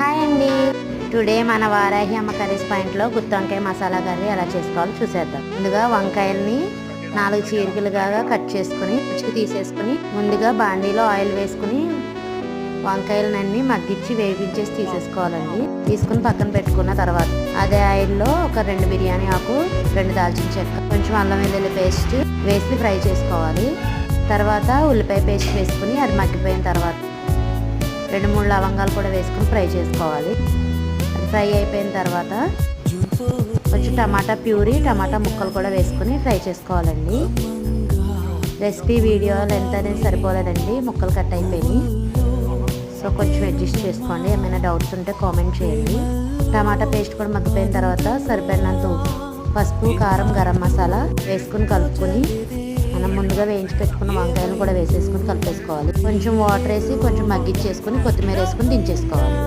Hi అండి. Today మన వారాహి అమ్మ కర్రీస్ పాయింట్లో గుత్తి వంకాయ మసాలా కర్రీ ఎలా చేసుకోవాలో చూసేద్దాం. ముందుగా వంకాయల్ని నాలుగు చీరికలుగా కట్ చేసుకుని రుచికి తీసేసుకుని ముందుగా బాండీలో ఆయిల్ వేసుకుని వంకాయలన్నీ మగ్గించి వేపించేసి తీసేసుకోవాలండి. తీసుకుని పక్కన పెట్టుకున్న తర్వాత అదే ఆయిల్లో ఒక రెండు బిర్యానీ ఆకు రెండు దాల్చిన చెక్క కొంచెం అల్లం వెల్లుల్లి పేస్ట్ వేసి ఫ్రై చేసుకోవాలి. తర్వాత ఉల్లిపాయ పేస్ట్ వేసుకుని అది మగ్గిపోయిన తర్వాత రెండు మూడు లవంగాలు కూడా వేసుకుని ఫ్రై చేసుకోవాలి. అది ఫ్రై అయిపోయిన తర్వాత కొంచెం టమాటా ప్యూరీ టమాటా ముక్కలు కూడా వేసుకుని ఫ్రై చేసుకోవాలండి. రెసిపీ వీడియో లెంత్ అనేది సరిపోలేదండి. ముక్కలు కట్ అయిపోయినాయి. సో కొంచెం అడ్జస్ట్ చేసుకోండి. ఏమైనా డౌట్స్ ఉంటే కామెంట్ చేయండి. టమాటా పేస్ట్ కూడా మగ్గిపోయిన తర్వాత సరిపోయినంత పసుపు కారం గరం మసాలా వేసుకుని కలుపుకొని మనం ముందుగా వేయించి పెట్టుకున్న వంకాయలను కూడా వేసేసుకుని కలిపేసుకోవాలి. కొంచెం వాటర్ వేసి కొంచెం మగ్గిచ్చేసుకుని కొత్తిమీర వేసుకుని దించేసుకోవాలి.